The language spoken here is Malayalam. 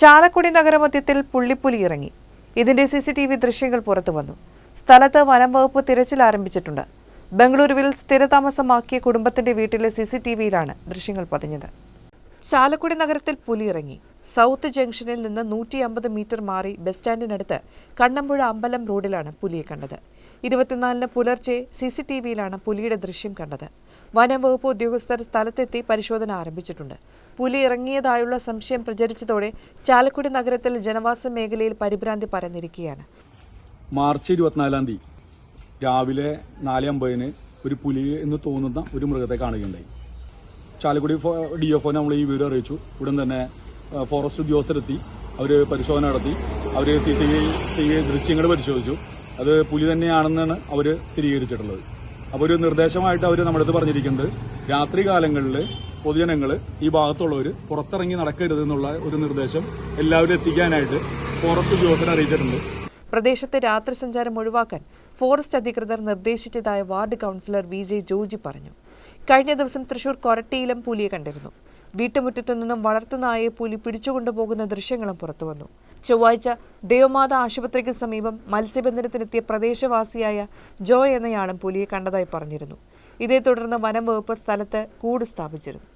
ചാലക്കുടി നഗരമധ്യത്തിൽ പുള്ളിപ്പുലി ഇറങ്ങി. ഇതിന്റെ സി സി ടി വി ദൃശ്യങ്ങൾ പുറത്തു വന്നു. സ്ഥലത്ത് വനം വകുപ്പ് തിരച്ചിൽ ആരംഭിച്ചിട്ടുണ്ട്. ബംഗളൂരുവിൽ സ്ഥിരതാമസമാക്കിയ കുടുംബത്തിന്റെ വീട്ടിലെ സി സി ടി വിയിലാണ് ദൃശ്യങ്ങൾ പതിഞ്ഞത്. ചാലക്കുടി നഗരത്തിൽ പുലി ഇറങ്ങി. സൗത്ത് ജംഗ്ഷനിൽ നിന്ന് നൂറ്റി അമ്പത് മീറ്റർ മാറി ബസ് സ്റ്റാൻഡിനടുത്ത് കണ്ണമ്പുഴ അമ്പലം റോഡിലാണ് പുലിയെ കണ്ടത്. ഇരുപത്തിനാലിന് പുലർച്ചെ സി സി ടി വിയിലാണ് പുലിയുടെ ദൃശ്യം കണ്ടത്. വനം വകുപ്പ് ഉദ്യോഗസ്ഥർ സ്ഥലത്തെത്തി പരിശോധന ആരംഭിച്ചിട്ടുണ്ട്. പുലി ഇറങ്ങിയതായുള്ള സംശയം പ്രചരിച്ചതോടെ ചാലക്കുടി നഗരത്തിൽ ജനവാസ മേഖലയിൽ പരിഭ്രാന്തി പരന്നിരിക്കുകയാണ്. മാർച്ച് ഇരുപത്തിനാലാം തീയതി രാവിലെ നാല് അമ്പതിന് ഒരു പുലി എന്ന് തോന്നുന്ന ഒരു മൃഗത്തെ കാണുകയുണ്ടായി. ചാലക്കുടി ഡി എഫ് നമ്മൾ ഈ വീട് അറിയിച്ചു. ഉടൻ തന്നെ ഫോറസ്റ്റ് ഉദ്യോഗസ്ഥരെത്തി അവർ പരിശോധന നടത്തി. അവർ സി സി ടി വി ദൃശ്യങ്ങൾ പരിശോധിച്ചു. അത് പുലി തന്നെയാണെന്നാണ് അവർ സ്ഥിരീകരിച്ചിട്ടുള്ളത്. അപ്പോൾ ഒരു നിർദ്ദേശമായിട്ട് അവർ നമ്മുടെ അടുത്ത് പറഞ്ഞിരിക്കുന്നത് രാത്രി കാലങ്ങളിൽ പൊതുജനങ്ങൾ ഈ ഭാഗത്തുള്ളവർ പുറത്തിറങ്ങി നടക്കരുത് എന്നുള്ള ഒരു നിർദ്ദേശം എല്ലാവരും എത്തിക്കാനായിട്ട് ഫോറസ്റ്റ് ഉദ്യോഗസ്ഥരെ അറിയിച്ചിട്ടുണ്ട്. പ്രദേശത്തെ രാത്രി സഞ്ചാരം ഒഴിവാക്കാൻ ഫോറസ്റ്റ് അധികൃതർ നിർദ്ദേശിച്ചതായ ward councillor V J Georgy പറഞ്ഞു. കഴിഞ്ഞ ദിവസം തൃശൂർ കൊരട്ടിയിലും പുലിയെ കണ്ടിരുന്നു. വീട്ടുമുറ്റത്തു നിന്നും വളർത്തുനായയെ പുലി പിടിച്ചുകൊണ്ടുപോകുന്ന ദൃശ്യങ്ങളും പുറത്തുവന്നു ചൊവ്വാഴ്ച ദേവമാത ആശുപത്രിക്ക് സമീപം മത്സ്യബന്ധനത്തിനെത്തിയ പ്രദേശവാസിയായ ജോയ് എന്നയാളും പുലിയെ കണ്ടതായി പറഞ്ഞിരുന്നു. ഇതേ തുടർന്ന് വനം വകുപ്പ് സ്ഥലത്ത് കൂട് സ്ഥാപിച്ചിരുന്നു